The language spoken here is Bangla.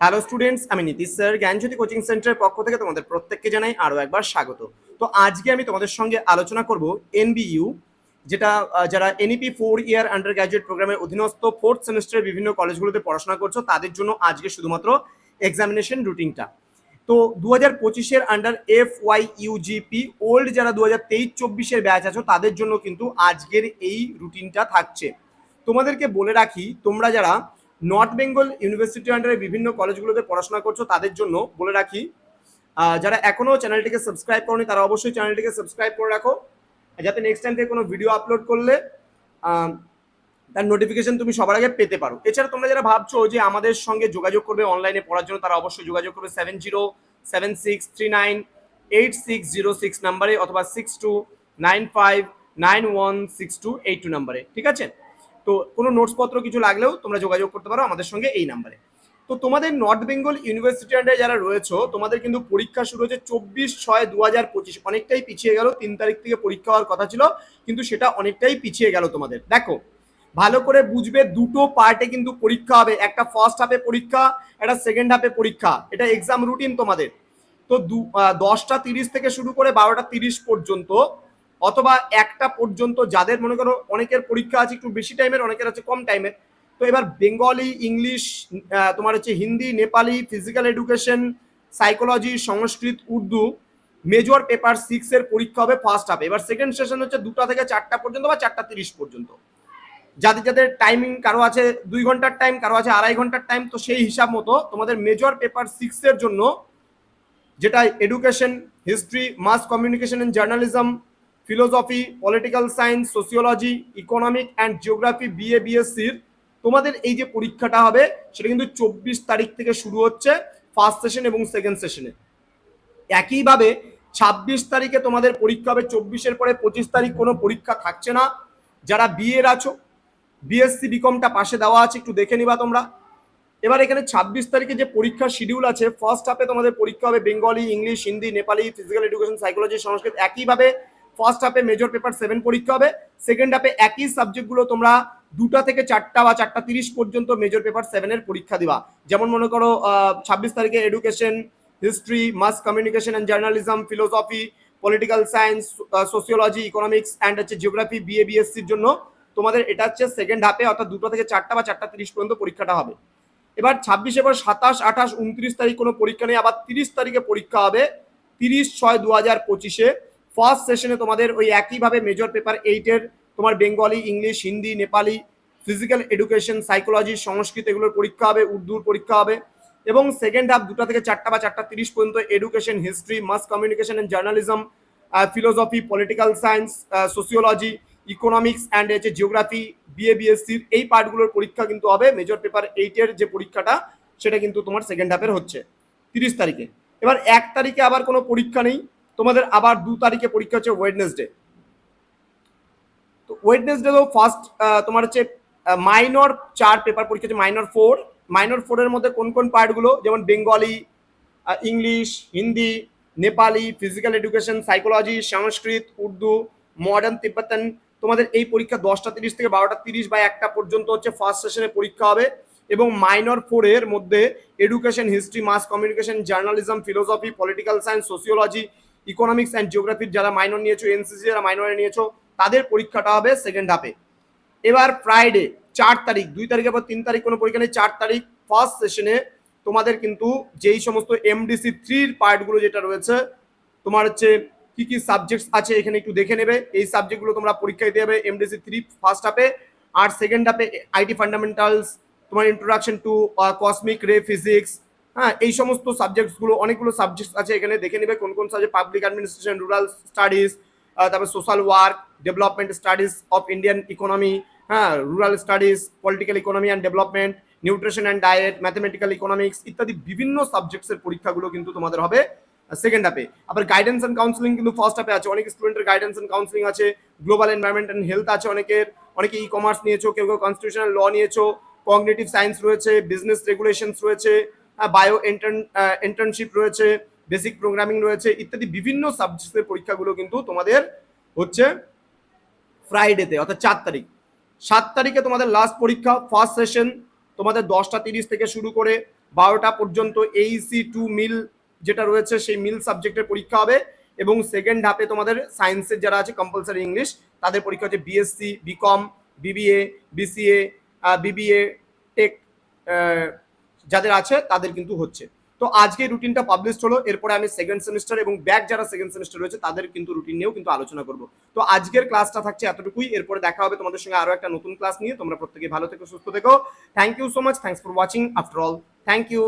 হ্যালো স্টুডেন্টস আমি নীতিশ স্যার, জ্ঞানজ্যোতি কোচিং সেন্টারের পক্ষ থেকে তোমাদের প্রত্যেককে জানাই আরও একবার স্বাগত। তো আজকে আমি তোমাদের সঙ্গে আলোচনা করব এনবিইউ যেটা যারা NEP four year undergraduate প্রোগ্রামের অধীনস্থ ফোর্থ সেমিস্টারের বিভিন্ন কলেজগুলোতে পড়াশোনা করছ, তাদের জন্য আজকে শুধুমাত্র এক্সামিনেশন রুটিনটা তো দু হাজার পঁচিশের under F Y UGP old যারা দু হাজার তেইশ চব্বিশের ব্যাচ আছো, তাদের জন্য কিন্তু আজকের এই রুটিনটা থাকছে। তোমাদেরকে বলে রাখি, তোমরা যারা নর্থ বেঙ্গল ইউনিভার্সিটি আন্ডারে বিভিন্ন কলেজগুলোতে পড়াশোনা করছ, তাদের জন্য বলে রাখি। যারা এখনও চ্যানেলটিকে সাবস্ক্রাইব করনি, তারা অবশ্যই চ্যানেলটিকে সাবস্ক্রাইব করে রাখো। যাতে নেক্সট টাইম থেকে কোনো ভিডিও আপলোড করলে তার নোটিফিকেশন তুমি সবার আগে পেতে পারো। এছাড়া তোমরা যারা ভাবছ যে আমাদের সঙ্গে যোগাযোগ করবে অনলাইনে পড়ার জন্য, তারা অবশ্যই যোগাযোগ করবে seven zero seven six three nine eight six zero six নাম্বারে অথবা six two nine five nine one six two eight two নাম্বারে ঠিক আছে? তো কোনো নোটসপত্র কিছু লাগলেও তোমরা যোগাযোগ করতে পারো আমাদের সঙ্গে এই নাম্বারে। তো তোমাদের নর্থ বেঙ্গল ইউনিভার্সিটি আন্ডারে যারা রয়েছো, তোমাদের কিন্তু পরীক্ষা শুরু হচ্ছে চব্বিশ ছয় দু হাজার পঁচিশ। অনেকটাই পিছিয়ে গেল, তিন তারিখ থেকে পরীক্ষা হওয়ার কথা ছিল, কিন্তু সেটা অনেকটাই পিছিয়ে গেল তোমাদের। দেখো, ভালো করে বুঝবে, দুটো পার্টে কিন্তু পরীক্ষা হবে। একটা ফার্স্ট হাফে পরীক্ষা, একটা সেকেন্ড হাফে পরীক্ষা। এটা এক্সাম রুটিন তোমাদের। তো দশটা তিরিশ থেকে শুরু করে বারোটা তিরিশ পর্যন্ত অথবা একটা পর্যন্ত যাদের, মনে করো অনেকের পরীক্ষা আছে একটু বেশি টাইমের অনেকের আছে কম টাইমের তো এবার বেঙ্গলি ইংলিশ তোমার হচ্ছে Hindi Nepali physical education psychology Sanskrit, Urdu major paper six এর পরীক্ষা হবে ফার্স্ট হাফে এবার সেকেন্ড সেশন হচ্ছে দুটা থেকে চারটা পর্যন্ত বা চারটা তিরিশ পর্যন্ত। যাদের যাদের টাইমিং কারও আছে দুই ঘণ্টার টাইম কারও আছে আড়াই ঘণ্টার টাইম তো সেই হিসাব মতো তোমাদের মেজর পেপার সিক্স এর জন্য যেটা education history mass communication and journalism philosophy political science sociology economic and geography BA বিএসসির তোমাদের এই যে পরীক্ষাটা হবে, সেটা কিন্তু চব্বিশ তারিখ থেকে শুরু হচ্ছে ফার্স্ট সেশন এবং সেকেন্ড সেশনে একইভাবে ছাব্বিশ তারিখে তোমাদের পরীক্ষা হবে, চব্বিশের পরে পঁচিশ তারিখ কোনো পরীক্ষা থাকছে না। যারা বিএর আছো বিএসসি বিকমটা পাশে দেওয়া আছে, একটু দেখে নিবা তোমরা। এবার এখানে ছাব্বিশ তারিখে যে পরীক্ষার শিডিউল আছে ফার্স্ট হাফে তোমাদের পরীক্ষা হবে Bengali English Hindi Nepali physical education psychology Sanskrit একইভাবে ফার্স্ট হাফে মেজর পেপার সেভেন পরীক্ষা হবে। সেকেন্ড হাফে একই সাবজেক্টগুলো তোমরা দুটা থেকে চারটা বা চারটা তিরিশ পর্যন্ত মেজর পেপার সেভেনের পরীক্ষা দিবা। যেমন মনে করো ছাব্বিশ তারিখে education history mass communication and journalism philosophy political science sociology economics and হচ্ছে জিওগ্রাফি বিএ বিএসসির জন্য তোমাদের এটা হচ্ছে সেকেন্ড হাফে অর্থাৎ দুটো থেকে চারটা বা চারটা তিরিশ পর্যন্ত পরীক্ষাটা হবে। এবার ছাব্বিশে, এবার সাতাশ, আঠাশ, উনত্রিশ তারিখ কোনো পরীক্ষা নেই। আবার তিরিশ তারিখে পরীক্ষা হবে তিরিশ ছয় দু হাজার পঁচিশে। ফার্স্ট সেশনে তোমাদের ওই একইভাবে মেজর পেপার এইটের তোমার Bengali English Hindi Nepali physical education psychology Sanskrit এগুলোর পরীক্ষা হবে, উর্দুর পরীক্ষা হবে। এবং সেকেন্ড হাফ দুটা থেকে চারটা বা চারটা তিরিশ পর্যন্ত education history mass communication and journalism philosophy political science sociology economics and হচ্ছে জিওগ্রাফি বিএ বিএসসির এই পার্টগুলোর পরীক্ষা কিন্তু হবে। মেজর পেপার এইটের যে পরীক্ষাটা, সেটা কিন্তু তোমার সেকেন্ড হাফের হচ্ছে। তিরিশ তারিখে। এবার এক তারিখে আবার কোনো পরীক্ষা নেই। তোমাদের আবার দু তারিখে পরীক্ষা হচ্ছে ওয়েডনেসডে তো ওয়েডনেসডে তো ফার্স্ট তোমার হচ্ছে মাইনর চার পেপার পরীক্ষা হচ্ছে মাইনর ফোর মাইনর ফোরের মধ্যে কোন কোন পার্টগুলো যেমন Bengali English Hindi Nepali physical education psychology Sanskrit Urdu modern Tibetan তোমাদের এই পরীক্ষা দশটা তিরিশ থেকে বারোটা তিরিশ বা একটা পর্যন্ত হচ্ছে ফার্স্ট সেশনে পরীক্ষা হবে। এবং মাইনর ফোরের মধ্যে education history mass communication journalism philosophy political science sociology economics and জিওগ্রাফির যারা মাইনর নিয়েছো এনসিসি যারা মাইনরে নিয়েছো, তাদের পরীক্ষাটা হবে সেকেন্ড হাফে এবার ফ্রাইডে চার তারিখ, দুই তারিখের পর তিন তারিখ কোনো পরীক্ষা নেই, চার তারিখ ফার্স্ট সেশনে তোমাদের কিন্তু যেই সমস্ত এমডিসি থ্রির পার্টগুলো যেটা রয়েছে, তোমার হচ্ছে কি কি সাবজেক্টস আছে এখানে একটু দেখে নেবে। এই সাবজেক্টগুলো তোমরা পরীক্ষা দিতে হবে এমডিসি থ্রি ফার্স্ট হাফে আর সেকেন্ড হাফে আইটি ফান্ডামেন্টালস তোমার introduction to cosmic ray physics হ্যাঁ এই সমস্ত সাবজেক্টসগুলো অনেকগুলো সাবজেক্টস আছে এখানে। দেখে নেবে কোন কোন subject public administration rural studies তারপর social work development studies of Indian economy হ্যাঁ rural studies political economy and development nutrition and diet mathematical economics ইত্যাদি বিভিন্ন সাবজেক্টসের পরীক্ষাগুলো কিন্তু তোমাদের হবে সেকেন্ড হাফে আবার গাইডেন্স অ্যান্ড কাউন্সিলিং কিন্তু ফার্স্ট হাফে আছে। অনেক স্টুডেন্টের গাইডেন্স অ্যান্ড কাউন্সিলিং আছে। গ্লোবাল এনভায়রনমেন্ট অ্যান্ড হেলথ আছে অনেকের। অনেকে ই কমার্স নিয়েছো, কেউ কেউ কনস্টিটিউশনাল ল নিয়েছো কগনেটিভ সায়েন্স রয়েছে বিজনেস রেগুলেশনস রয়েছে বায়ো এন্টার্ন ইন্টার্নশিপ রয়েছে বেসিক প্রোগ্রামিং রয়েছে, ইত্যাদি বিভিন্ন সাবজেক্টের পরীক্ষাগুলো কিন্তু তোমাদের হচ্ছে ফ্রাইডেতে অর্থাৎ চার তারিখ। সাত তারিখে তোমাদের লাস্ট পরীক্ষা ফার্স্ট সেশন তোমাদের দশটা তিরিশ থেকে শুরু করে বারোটা পর্যন্ত এইসি টু মিল যেটা রয়েছে, সেই মিল সাবজেক্টের পরীক্ষা হবে এবং সেকেন্ড হাফে তোমাদের সায়েন্সের যারা আছে কম্পালসারি ইংলিশ তাদের পরীক্ষা হচ্ছে BSc BCom BBA BCA BBA tech যাদের আছে, তাদের কিন্তু হচ্ছে। তো আজকে রুটিনটা পাবলিশ হলো, এরপরে আমি সেকেন্ড সেমিস্টার এবং ব্যাক যারা সেকেন্ড সেমিস্টার রয়েছে, তাদের কিন্তু রুটিন নিয়েও কিন্তু আলোচনা করব। তো আজকের ক্লাসটা থাকছে এতটুকুই, এরপরে দেখা হবে তোমাদের সঙ্গে আরও একটা নতুন ক্লাস নিয়ে। তোমরা প্রত্যেকে ভালো থেকো, সুস্থ থেকো। Thank you so much thanks for watching after all thank you